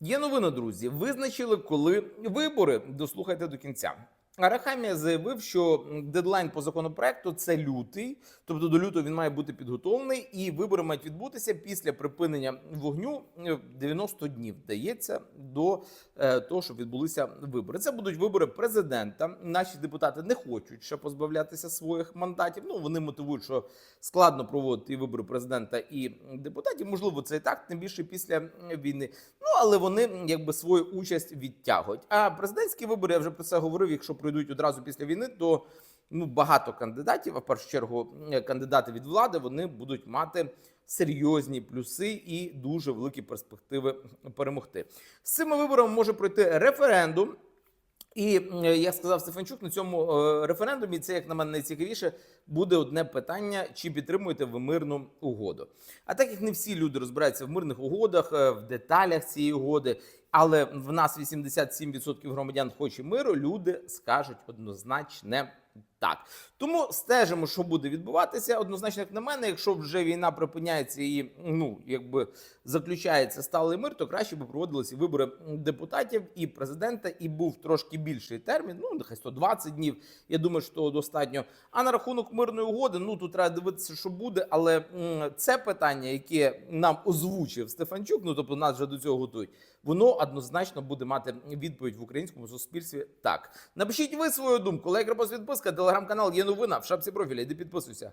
Є новина, друзі. Визначили, коли вибори. Дослухайте до кінця. Арахамія заявив, що дедлайн по законопроекту це лютий, тобто до лютого він має бути підготовлений, і вибори мають відбутися після припинення вогню е, 90 днів. Дається до е, того, щоб відбулися вибори. Це будуть вибори президента. Наші депутати не хочуть ще позбавлятися своїх мандатів. Ну вони мотивують, що складно проводити вибори президента і депутатів. Можливо, це і так, тим більше після війни. Але вони якби свою участь відтягують. А президентські вибори я вже про це говорив. Якщо пройдуть одразу після війни, то ну багато кандидатів, а в першу чергу кандидати від влади, вони будуть мати серйозні плюси і дуже великі перспективи перемогти. З цими виборами може пройти референдум. І як сказав Стефанчук, на цьому е, референдумі це, як на мене, найцікавіше буде одне питання: чи підтримуєте ви мирну угоду? А так як не всі люди розбираються в мирних угодах, е, в деталях цієї угоди, але в нас 87% громадян хоче миру, люди скажуть однозначне так. Тому стежимо, що буде відбуватися. Однозначно, як на мене, якщо вже війна припиняється і ну якби заключається сталий мир, то краще би проводилися вибори депутатів і президента, і був трошки більший термін. Ну нехай 120 днів. Я думаю, що достатньо. А на рахунок мирної угоди, ну тут треба дивитися, що буде. Але це питання, яке нам озвучив Стефанчук, ну тобто нас вже до цього готують. Воно однозначно буде мати відповідь в українському суспільстві. Так напишіть ви свою думку. Лайк, репост, підписка, телеграм-канал є новина в шапці профіля. Іди підписуйся.